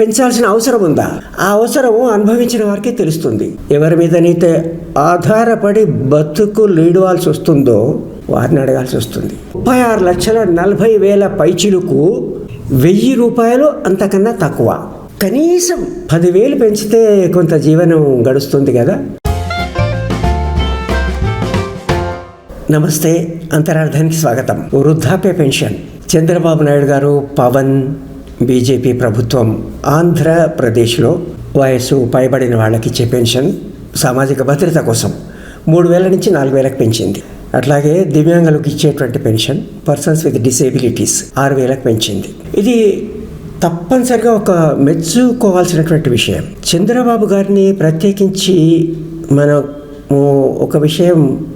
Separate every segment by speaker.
Speaker 1: పెంచాల్సిన అవసరం ఉందా? ఆ అవసరం అనుభవించిన వారికే తెలుస్తుంది. ఎవరి మీదనైతే ఆధారపడి బతుకు లీడవాల్సి వస్తుందో వారిని అడగాల్సి వస్తుంది. ముప్పై ఆరు లక్షల నలభై వేల పైచిలుకు వెయ్యి రూపాయలు అంతకన్నా తక్కువ. కనీసం పదివేలు పెంచితే కొంత జీవనం గడుస్తుంది కదా? నమస్తే అంతరార్థానికి స్వాగతం. వృద్ధాప్య పెన్షన్. చంద్రబాబు నాయుడు గారు పవన్ బీజేపీ ప్రభుత్వం ఆంధ్రప్రదేశ్లో వయసు పైబడిన వాళ్ళకి ఇచ్చే పెన్షన్ సామాజిక భద్రత కోసం మూడు వేల నుంచి నాలుగు వేలకు పెంచింది. అట్లాగే దివ్యాంగులకు ఇచ్చేటువంటి పెన్షన్ పర్సన్స్ విత్ డిసేబిలిటీస్ ఆరు వేలకు పెంచింది. ఇది తప్పనిసరిగా ఒక మెచ్చుకోవాల్సినటువంటి విషయం. చంద్రబాబు గారిని ప్రత్యేకించి మనము ఒక విషయం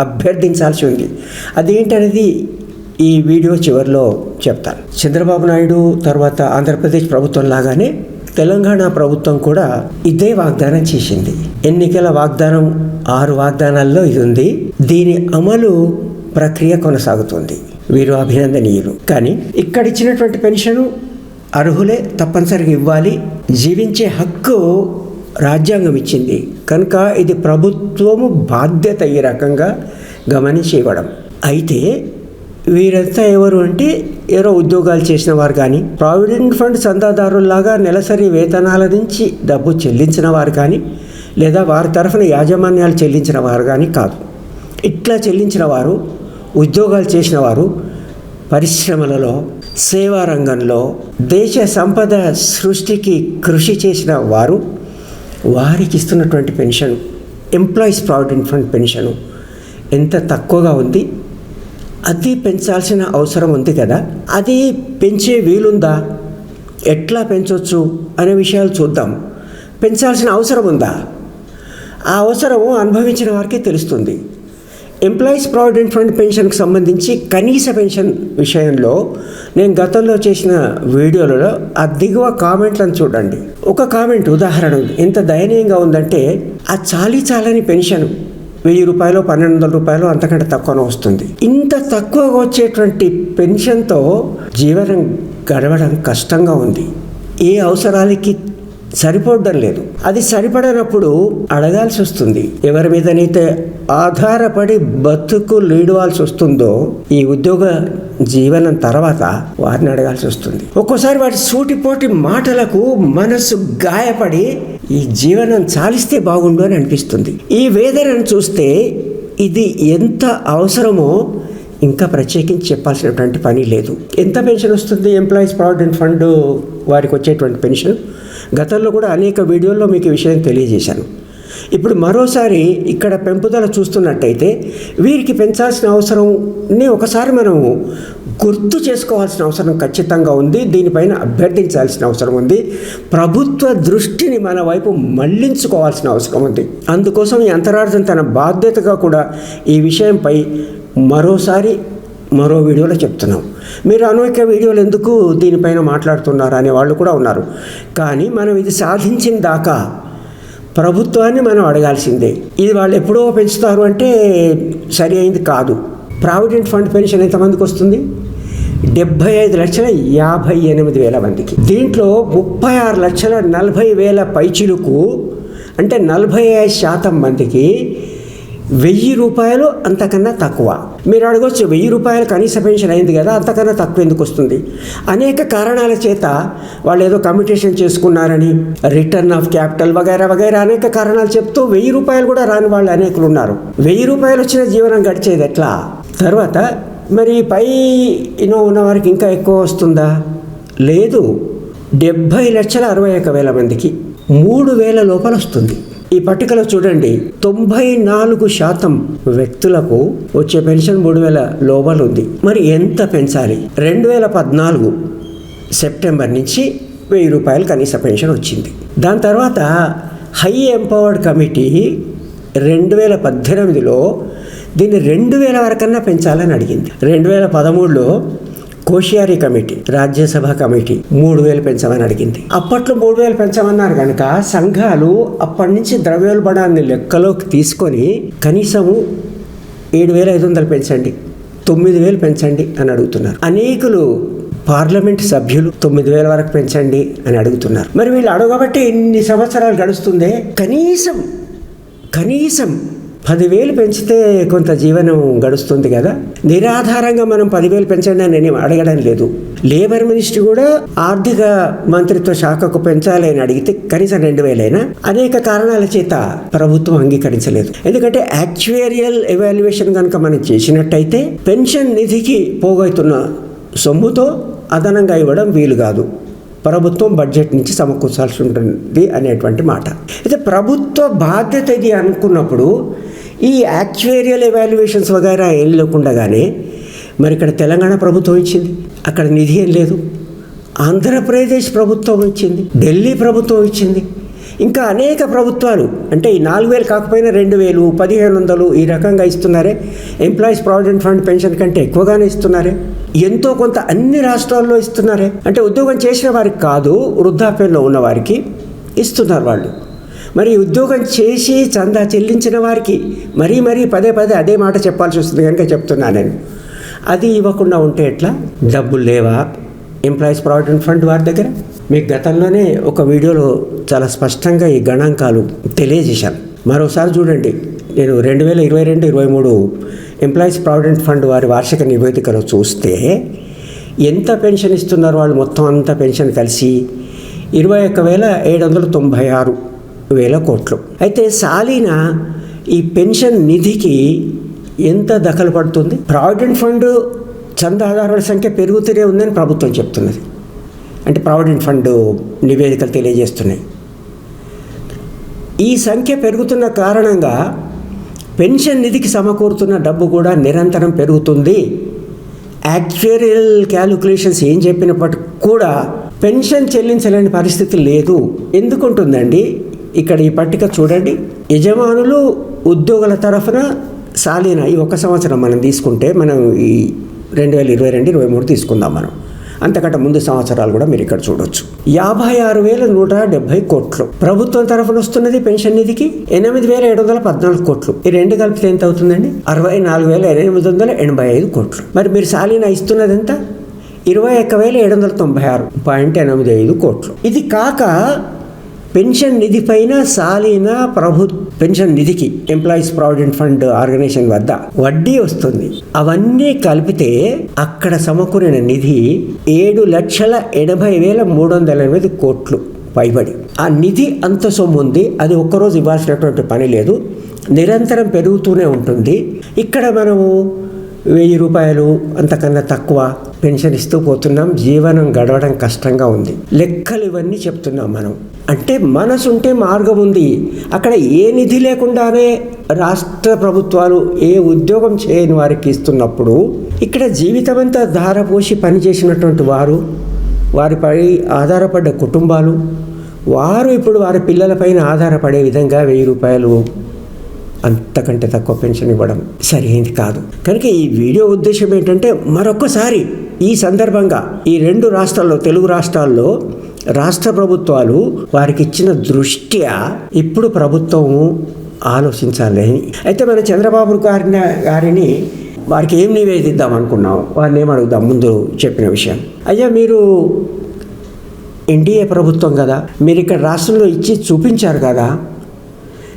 Speaker 1: అభ్యర్థించాల్సి ఉంది. అదేంటనేది ఈ వీడియో చివరిలో చెప్తాను. చంద్రబాబు నాయుడు తర్వాత ఆంధ్రప్రదేశ్ ప్రభుత్వం లాగానే తెలంగాణ ప్రభుత్వం కూడా ఇదే వాగ్దానం చేసింది. ఎన్నికల వాగ్దానం ఆరు వాగ్దానాల్లో ఇది ఉంది. దీని అమలు ప్రక్రియ కొనసాగుతుంది. వీరు అభినందనీయులు. కానీ ఇక్కడ ఇచ్చినటువంటి పెన్షన్ అర్హులే తప్పనిసరిగా ఇవ్వాలి. జీవించే హక్కు రాజ్యాంగం ఇచ్చింది. కనుక ఇది ప్రభుత్వము బాధ్యత ఈ రకంగా గమనించి ఇవ్వడం అయితే వీరంతా ఎవరు అంటే ఏరో ఉద్యోగాలు చేసిన వారు కానీ ప్రావిడెంట్ ఫండ్ చందాదారుల్లాగా నెలసరి వేతనాల నుంచి డబ్బు చెల్లించిన వారు కానీ లేదా వారి తరఫున యాజమాన్యాలు చెల్లించిన వారు కానీ కాదు. ఇట్లా చెల్లించిన వారు ఉద్యోగాలు చేసిన వారు పరిశ్రమలలో సేవా రంగంలో దేశ సంపద సృష్టికి కృషి చేసిన వారు వారికి ఇస్తున్నటువంటి pension employees provident fund pension ఎంత తక్కువగా ఉంది అది పెంచాల్సిన అవసరం ఉంది కదా? అది పెంచే వీలుందా? ఎట్లా పెంచవచ్చు అనే విషయాలు చూద్దాం. పెంచాల్సిన అవసరం ఉందా? ఆ అవసరం అనుభవించిన వారికే తెలుస్తుంది. ఎంప్లాయీస్ ప్రావిడెంట్ ఫండ్ పెన్షన్కి సంబంధించి కనీస పెన్షన్ విషయంలో నేను గతంలో చేసిన వీడియోలలో ఆ దిగువ కామెంట్లను చూడండి. ఒక కామెంట్ ఉదాహరణ ఉంది ఎంత దయనీయంగా ఉందంటే ఆ చాలీ చాలని పెన్షన్ వెయ్యి రూపాయలు పన్నెండు వందల రూపాయలు అంతకంటే తక్కువనే వస్తుంది. ఇంత తక్కువగా వచ్చేటువంటి పెన్షన్తో జీవనం గడవడం కష్టంగా ఉంది. ఏ అవసరాలకి సరిపోవడం లేదు. అది సరిపడనప్పుడు అడగాల్సి వస్తుంది. ఎవరి మీదనైతే ఆధారపడి బతుకు లీడవాల్సి వస్తుందో ఈ ఉద్యోగ జీవనం తర్వాత వారిని అడగాల్సి వస్తుంది. ఒక్కోసారి వాటి సూటిపోటి మాటలకు మనసు గాయపడి ఈ జీవనం చాలిస్తే బాగుండు అని అనిపిస్తుంది. ఈ వేదనను చూస్తే ఇది ఎంత అవసరమో ఇంకా ప్రత్యేకించి చెప్పాల్సినటువంటి పని లేదు. ఎంత పెన్షన్ వస్తుంది? ఎంప్లాయీస్ ప్రావిడెంట్ ఫండ్ వారికి వచ్చేటువంటి పెన్షన్. గతంలో కూడా అనేక వీడియోల్లో మీకు ఈ విషయం తెలియజేశాను. ఇప్పుడు మరోసారి ఇక్కడ పెంపుదల చూస్తున్నట్టయితే వీరికి పెంచాల్సిన అవసరంని ఒకసారి మనము గుర్తు చేసుకోవాల్సిన అవసరం ఖచ్చితంగా ఉంది. దీనిపైన అభ్యర్థించాల్సిన అవసరం ఉంది. ప్రభుత్వ దృష్టిని మన వైపు మళ్ళించుకోవాల్సిన అవసరం ఉంది. అందుకోసం ఈ అంతరార్థం తన బాధ్యతగా కూడా ఈ విషయంపై మరోసారి మరో వీడియోలో చెప్తున్నాం. మీరు అనేక వీడియోలు ఎందుకు దీనిపైన మాట్లాడుతున్నారు అనే వాళ్ళు కూడా ఉన్నారు. కానీ మనం ఇది సాధించిన దాకా ప్రభుత్వాన్ని మనం అడగాల్సిందే. ఇది వాళ్ళు ఎప్పుడో పెంచుతారు అంటే సరి అయింది కాదు. ప్రావిడెంట్ ఫండ్ పెన్షన్ ఎంతమందికి వస్తుంది? డెబ్భై ఐదు లక్షల యాభై ఎనిమిది వేల మందికి. దీంట్లో ముప్పై ఆరు లక్షల నలభై వేల పైచిలుకు అంటే నలభై ఐదు శాతం మందికి వెయ్యి రూపాయలు అంతకన్నా తక్కువ. మీరు అడగొచ్చు వెయ్యి రూపాయలు కనీస పెన్షన్ అయింది కదా అంతకన్నా తక్కువ ఎందుకు వస్తుంది? అనేక కారణాల చేత వాళ్ళు ఏదో కమ్యూటేషన్ చేసుకున్నారని రిటర్న్ ఆఫ్ క్యాపిటల్ వగైరా వగైరా అనేక కారణాలు చెప్తూ వెయ్యి రూపాయలు కూడా రాని వాళ్ళు అనేకులు ఉన్నారు. వెయ్యి రూపాయలు వచ్చిన జీవనం గడిచేది ఎట్లా? తర్వాత మరి పై ఇనో ఉన్న వారికి ఇంకా ఎక్కువ వస్తుందా? లేదు డెబ్భై లక్షల అరవై ఒక వేల మందికి మూడు వేల లోపల వస్తుంది. ఈ పట్టికలో చూడండి తొంభై నాలుగు శాతం వ్యక్తులకు వచ్చే పెన్షన్ మూడు వేల లోబల్ ఉంది. మరి ఎంత పెంచాలి? రెండు వేల పద్నాలుగు సెప్టెంబర్ నుంచి వెయ్యి రూపాయలు కనీస పెన్షన్ వచ్చింది. దాని తర్వాత హై ఎంపవర్డ్ కమిటీ రెండు వేల పద్దెనిమిదిలో దీన్ని రెండు వేల వరకన్నా పెంచాలని అడిగింది. రెండు వేల పదమూడులో కోషియారీ కమిటీ రాజ్యసభ కమిటీ మూడు వేలు పెంచమని అడిగింది. అప్పట్లో మూడు వేలు పెంచమన్నారు కనుక సంఘాలు అప్పటి నుంచి ద్రవ్యోల్బణాన్ని లెక్కలోకి తీసుకొని కనీసము ఏడు వేల ఐదు వందలు పెంచండి తొమ్మిది వేలు పెంచండి అని అడుగుతున్నారు. అనేకులు పార్లమెంట్ సభ్యులు తొమ్మిది వేల వరకు పెంచండి అని అడుగుతున్నారు. మరి వీళ్ళు అడగబట్టి ఎన్ని సంవత్సరాలు గడుస్తుందే? కనీసం కనీసం పదివేలు పెంచితే కొంత జీవనం గడుస్తుంది కదా? నిరాధారంగా మనం పదివేలు పెంచండి అని నేను అడగడం లేదు. లేబర్ మినిస్ట్రీ కూడా ఆర్థిక మంత్రిత్వ శాఖకు పెంచాలి అని అడిగితే కనీసం రెండు వేలైనా? అనేక కారణాల చేత ప్రభుత్వం అంగీకరించలేదు. ఎందుకంటే యాక్చువేరియల్ ఎవాల్యుయేషన్ కనుక మనం చేసినట్టయితే పెన్షన్ నిధికి పోగైతున్న సొమ్ముతో అదనంగా ఇవ్వడం వీలు కాదు. ప్రభుత్వం బడ్జెట్ నుంచి సమకూర్చాల్సి ఉంటుంది అనేటువంటి మాట. అయితే ప్రభుత్వ బాధ్యత ఇది అనుకున్నప్పుడు ఈ యాక్చువేరియల్ ఎవాల్యుయేషన్స్ వగైరా ఏం లేకుండానే మరి ఇక్కడ తెలంగాణ ప్రభుత్వం ఇచ్చింది. అక్కడ నిధి ఏం లేదు. ఆంధ్రప్రదేశ్ ప్రభుత్వం ఇచ్చింది. ఢిల్లీ ప్రభుత్వం ఇచ్చింది. ఇంకా అనేక ప్రభుత్వాలు అంటే ఈ నాలుగు వేలు కాకపోయినా రెండు వేలు పదిహేను వందలు ఈ రకంగా ఇస్తున్నారే. ఎంప్లాయీస్ ప్రావిడెంట్ ఫండ్ పెన్షన్ కంటే ఎక్కువగానే ఇస్తున్నారే. ఎంతో కొంత అన్ని రాష్ట్రాల్లో ఇస్తున్నారే. అంటే ఉద్యోగం చేసిన వారికి కాదు వృద్ధాప్యంలో ఉన్న వారికి ఇస్తున్నారు వాళ్ళు. మరి ఉద్యోగం చేసి చందా చెల్లించిన వారికి మరీ మరీ పదే పదే అదే మాట చెప్పాల్సి వస్తుంది కనుక చెప్తున్నా నేను. అది ఇవ్వకుండా ఉంటే ఎట్లా? డబ్బులు లేవా? ఎంప్లాయీస్ ప్రావిడెంట్ ఫండ్ వారి దగ్గర? మీకు గతంలోనే ఒక వీడియోలో చాలా స్పష్టంగా ఈ గణాంకాలు తెలియజేశాను మరోసారి చూడండి. నేను రెండు వేల ఇరవై రెండు ఇరవై మూడు ఎంప్లాయీస్ ప్రావిడెంట్ ఫండ్ వారి వార్షిక నివేదికలో చూస్తే ఎంత పెన్షన్ ఇస్తున్నారు వాళ్ళు? మొత్తం అంత పెన్షన్ కలిసి ఇరవై ఒక్క వేల ఏడు వందల తొంభై ఆరు వేల కోట్లు. అయితే సాలీన ఈ పెన్షన్ నిధికి ఎంత దఖలు పడుతుంది? ప్రావిడెంట్ ఫండ్ చందాదారుల సంఖ్య పెరుగుతూనే ఉందని ప్రభుత్వం చెప్తున్నది. అంటే ప్రావిడెంట్ ఫండ్ నివేదికలు తెలియజేస్తున్నాయి. ఈ సంఖ్య పెరుగుతున్న కారణంగా పెన్షన్ నిధికి సమకూరుతున్న డబ్బు కూడా నిరంతరం పెరుగుతుంది. యాక్చువరియల్ క్యాలిక్యులేషన్స్ ఏం చెప్పినప్పటికి కూడా పెన్షన్ చెల్లించలేని పరిస్థితి లేదు. ఎందుకుంటుందండి ఇక్కడ ఈ పట్టిక చూడండి. యజమానులు ఉద్యోగుల తరఫున సాలిన ఈ ఒక సంవత్సరం మనం తీసుకుంటే మనం ఈ రెండు వేల ఇరవై రెండు ఇరవై మూడు తీసుకుందాం మనం. అంతకంటే ముందు సంవత్సరాలు కూడా మీరు ఇక్కడ చూడొచ్చు. యాభై ఆరు వేల నూట డెబ్బై కోట్లు. ప్రభుత్వం తరఫున వస్తున్నది పెన్షన్ నిధికి ఎనిమిది వేల ఏడు వందల పద్నాలుగు కోట్లు. ఈ రెండు కలిపితే ఎంత అవుతుందండి? అరవై నాలుగు వేల ఎనిమిది వందల ఎనభై ఐదు కోట్లు. మరి మీరు సాలిన ఇస్తున్నది ఎంత ఇరవై ఒక్క వేల ఏడు వందల తొంభై ఆరు పాయింట్ ఎనిమిది ఐదు కోట్లు. ఇది కాక పెన్షన్ నిధి పైన సాలిన ప్రభు పెన్షన్ నిధికి ఎంప్లాయీస్ ప్రావిడెంట్ ఫండ్ ఆర్గనైజేషన్ వద్ద వడ్డీ వస్తుంది. అవన్నీ కలిపితే అక్కడ సమకూరిన నిధి ఏడు లక్షల ఎనభై వేల మూడు వందల ఎనిమిది కోట్లు పైబడి. ఆ నిధి అంత సొమ్ము ఉంది. అది ఒక్కరోజు ఇవ్వాల్సినటువంటి పని లేదు. నిరంతరం పెరుగుతూనే ఉంటుంది. ఇక్కడ మనము వెయ్యి రూపాయలు అంతకన్నా తక్కువ పెన్షన్ ఇస్తూ పోతున్నాం. జీవనం గడవడం కష్టంగా ఉంది. లెక్కలు ఇవన్నీ చెప్తున్నాం మనం. అంటే మనసుంటే మార్గం ఉంది అక్కడ ఏ నిధి లేకుండానే రాష్ట్ర ప్రభుత్వాలు ఏ ఉద్యోగం చేయని వారికి ఇస్తున్నప్పుడు ఇక్కడ జీవితమంతా ధారపోసి పనిచేసినటువంటి వారు వారిపై ఆధారపడ్డ కుటుంబాలు వారు ఇప్పుడు వారి పిల్లలపైన ఆధారపడే విధంగా వెయ్యి రూపాయలు అంతకంటే తక్కువ పెన్షన్ ఇవ్వడం సరైనది కాదు. కనుక ఈ వీడియో ఉద్దేశం ఏంటంటే మరొకసారి ఈ సందర్భంగా ఈ రెండు రాష్ట్రాల్లో తెలుగు రాష్ట్రాల్లో రాష్ట్ర ప్రభుత్వాలు వారికి ఇచ్చిన దృష్ట్యా ఇప్పుడు ప్రభుత్వం ఆలోచించాలని అయితే మన చంద్రబాబు గారిని గారిని వారికి ఏం నివేదిద్దాం అనుకున్నాం వారిని ఏం అడుగుదాం? ముందు చెప్పిన విషయం. అయ్యా మీరు ఎన్డీఏ ప్రభుత్వం కదా. మీరు ఇక్కడ రాష్ట్రంలో ఇచ్చి చూపించారు కదా.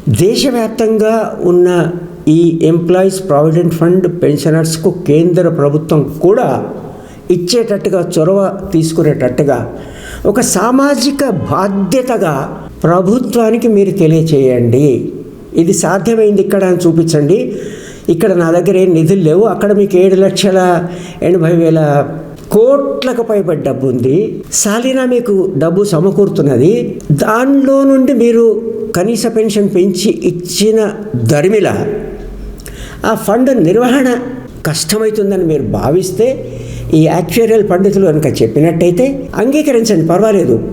Speaker 1: దేశవ్యాప్తంగా ఉన్న ఈ ఎంప్లాయీస్ ప్రావిడెంట్ ఫండ్ పెన్షనర్స్కు కేంద్ర ప్రభుత్వం కూడా ఇచ్చేటట్టుగా చొరవ తీసుకునేటట్టుగా ఒక సామాజిక బాధ్యతగా ప్రభుత్వానికి మీరు తెలియచేయండి. ఇది సాధ్యమైంది ఇక్కడ అని చూపించండి. ఇక్కడ నా దగ్గర ఏం నిధులు లేవు. అక్కడ మీకు ఏడు లక్షల ఎనభై వేల కోట్లకు పైబడి డబ్బు ఉంది. సాలినా మీకు డబ్బు సమకూరుతున్నది. దానిలో నుండి మీరు కనీస పెన్షన్ పెంచి ఇచ్చిన దరిమిల ఆ ఫండ్ నిర్వహణ కష్టమవుతుందని మీరు భావిస్తే ఈ యాక్చురియల్ పండితులు కనుక చెప్పినట్టయితే అంగీకరించండి పర్వాలేదు.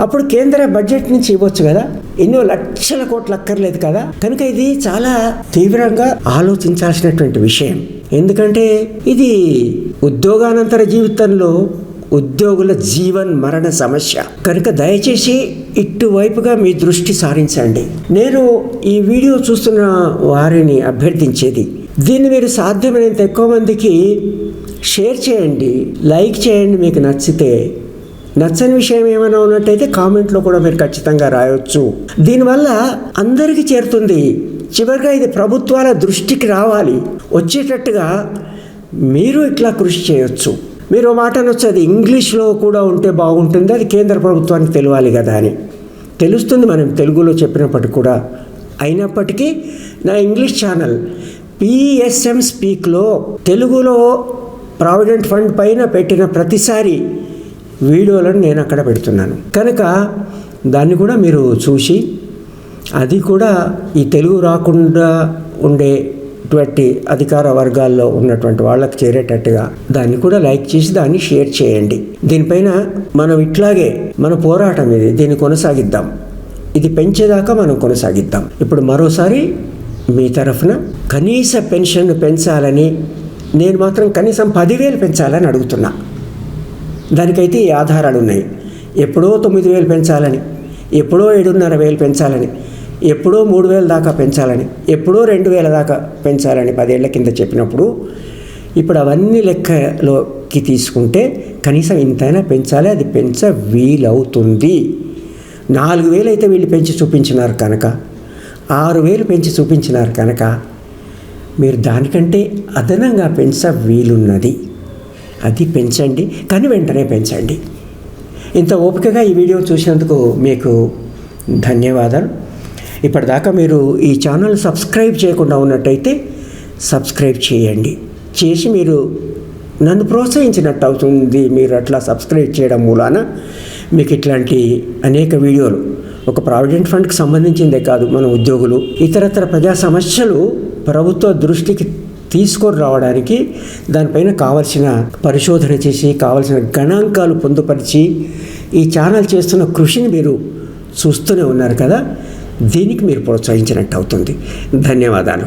Speaker 1: అప్పుడు కేంద్ర బడ్జెట్ నుంచి ఇవ్వచ్చు కదా? ఎన్నో లక్షల కోట్లు అక్కర్లేదు కదా? కనుక ఇది చాలా తీవ్రంగా ఆలోచించాల్సినటువంటి విషయం. ఎందుకంటే ఇది ఉద్యోగానంతర జీవితంలో ఉద్యోగుల జీవన్ మరణ సమస్య. కనుక దయచేసి ఇటువైపుగా మీ దృష్టి సారించండి. నేను ఈ వీడియో చూస్తున్న వారిని అభ్యర్థించేది. దీన్ని మీరు సాధ్యమైనంత ఎక్కువ మందికి షేర్ చేయండి లైక్ చేయండి మీకు నచ్చితే. నచ్చని విషయం ఏమైనా ఉన్నట్టయితే కామెంట్లో కూడా మీరు ఖచ్చితంగా రాయొచ్చు. దీనివల్ల అందరికీ చేరుతుంది. చివరిగా ఇది ప్రభుత్వాల దృష్టికి రావాలి. వచ్చేటట్టుగా మీరు ఇట్లా కృషి చేయొచ్చు. మీరు మాట అనొచ్చు అది ఇంగ్లీష్లో కూడా ఉంటే బాగుంటుంది అది కేంద్ర ప్రభుత్వానికి తెలియాలి కదా అని. తెలుస్తుంది మనం తెలుగులో చెప్పినప్పటికీ కూడా. అయినప్పటికీ నా ఇంగ్లీష్ ఛానల్ పిఎస్ఎం స్పీక్లో తెలుగులో ప్రావిడెంట్ ఫండ్ పైన పెట్టిన ప్రతిసారి వీడియోలను నేను అక్కడ పెడుతున్నాను. కనుక దాన్ని కూడా మీరు చూసి అది కూడా ఈ తెలుగు రాకుండా ఉండేటువంటి అధికార వర్గాల్లో ఉన్నటువంటి వాళ్ళకి చేరేటట్టుగా దాన్ని కూడా లైక్ చేసి దాన్ని షేర్ చేయండి. దీనిపైన మనం ఇట్లాగే మన పోరాటం ఇది దీన్ని కొనసాగిద్దాం. ఇది పెంచేదాకా మనం కొనసాగిద్దాం. ఇప్పుడు మరోసారి మీ తరఫున కనీస పెన్షన్ పెంచాలని నేను మాత్రం కనీసం పదివేలు పెంచాలని అడుగుతున్నా. దానికైతే ఈ ఆధారాలు ఉన్నాయి ఎప్పుడో తొమ్మిది వేలు పెంచాలని ఎప్పుడో ఏడున్నర వేలు పెంచాలని ఎప్పుడో మూడు వేల దాకా పెంచాలని ఎప్పుడో రెండు వేల దాకా పెంచాలని పదేళ్ళ కింద చెప్పినప్పుడు ఇప్పుడు అవన్నీ లెక్కలోకి తీసుకుంటే కనీసం ఇంతైనా పెంచాలి అది పెంచ వీలవుతుంది నాలుగు వేలు అయితే వీళ్ళు పెంచి చూపించినారు కనుక ఆరు వేలు పెంచి చూపించినారు కనుక మీరు దానికంటే అదనంగా పెంచ వీలున్నది. అది పెంచండి కానీ వెంటనే పెంచండి. ఇంత ఓపికగా ఈ వీడియో చూసినందుకు మీకు ధన్యవాదాలు. ఇప్పటిదాకా మీరు ఈ ఛానల్ సబ్స్క్రైబ్ చేయకుండా ఉన్నట్టయితే సబ్స్క్రైబ్ చేయండి. చేసి మీరు నన్ను ప్రోత్సహించినట్టు అవుతుంది మీరు అట్లా సబ్స్క్రైబ్ చేయడం మూలాన మీకు ఇట్లాంటి అనేక వీడియోలు ఒక ప్రావిడెంట్ ఫండ్కి సంబంధించిందే కాదు మన ఉద్యోగులు. ఇతరతర ప్రజా సమస్యలు ప్రభుత్వ దృష్టికి తీసుకొని రావడానికి దానిపైన కావలసిన పరిశోధన చేసి కావలసిన గణాంకాలు పొందుపరిచి ఈ ఛానల్ చేస్తున్న కృషిని మీరు చూస్తూనే ఉన్నారు కదా. దీనికి మీరు ప్రోత్సహించినట్టు అవుతుంది. ధన్యవాదాలు.